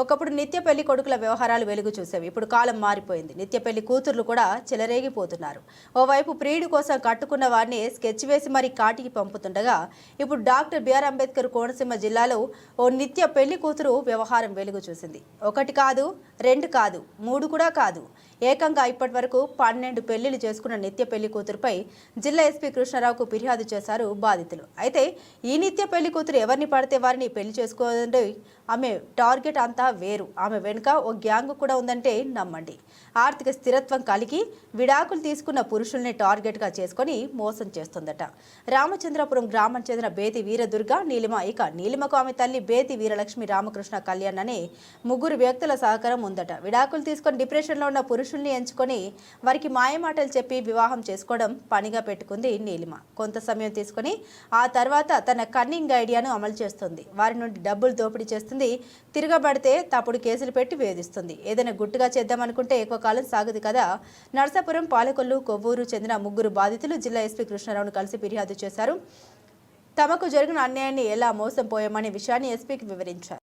ఒకప్పుడు నిత్య పెళ్ళి కొడుకుల వ్యవహారాలు వెలుగు చూసేవి. ఇప్పుడు కాలం మారిపోయింది. నిత్య పెళ్ళి కూతుర్లు కూడా చెలరేగిపోతున్నారు. ఓవైపు ప్రియుడి కోసం కట్టుకున్న వారిని స్కెచ్ వేసి మరీ కాటికి పంపుతుండగా ఇప్పుడు డాక్టర్ బిఆర్ అంబేద్కర్ కోనసీమ జిల్లాలో ఓ నిత్య పెళ్ళి కూతురు వ్యవహారం వెలుగు చూసింది. ఒకటి కాదు రెండు కాదు మూడు కూడా కాదు. ఏకంగా ఇప్పటి వరకు పన్నెండు పెళ్ళిళ్ళు చేసుకున్న నిత్య పెళ్ళి కూతురుపై జిల్లా ఎస్పీ కృష్ణారావుకు ఫిర్యాదు చేశారు బాధితులు. అయితే ఈ నిత్య పెళ్ళి కూతురు ఎవరిని పడితే వారిని పెళ్ళి చేసుకోదండి ఆమె టార్గెట్ అంతా వేరు. ఆమె వెనుక ఓ గ్యాంగ్ కూడా ఉందంటే నమ్మండి. ఆర్థిక స్థిరత్వం కలిగి విడాకులు తీసుకున్న పురుషుల్ని టార్గెట్గా చేసుకొని మోసం చేస్తుందట. రామచంద్రపురం గ్రామం చెందిన బేతి వీరదుర్గ నీలిమ. ఇక నీలిమకు ఆమె తల్లి బేతి వీరలక్ష్మి రామకృష్ణ కళ్యాణ్ అనే ముగ్గురు వ్యక్తుల సహకారం ఉందట. విడాకులు తీసుకొని డిప్రెషన్లో ఉన్న పురుషుల్ని ఎంచుకొని వారికి మాయమాటలు చెప్పి వివాహం చేసుకోవడం పనిగా పెట్టుకుంది నీలిమ. కొంత సమయం తీసుకొని ఆ తర్వాత తన కన్నింగ్ ఐడియాను అమలు చేస్తుంది. వారి నుండి డబ్బులు దోపిడీ చేస్తుంది. తిరగబడితే తప్పుడు కేసులు పెట్టి వేధిస్తుంది. ఏదైనా గుట్టుగా చేద్దామనుకుంటే ఎక్కువ కాలం సాగదు కదా. నర్సాపురం పాలకొల్లు కొవ్వూరు చెందిన ముగ్గురు బాధితులు జిల్లా ఎస్పీ కృష్ణారావును కలిసి ఫిర్యాదు చేశారు. తమకు జరిగిన అన్యాయాన్ని ఎలా మోసం పోయామనే విషయాన్ని ఎస్పీకి వివరించారు.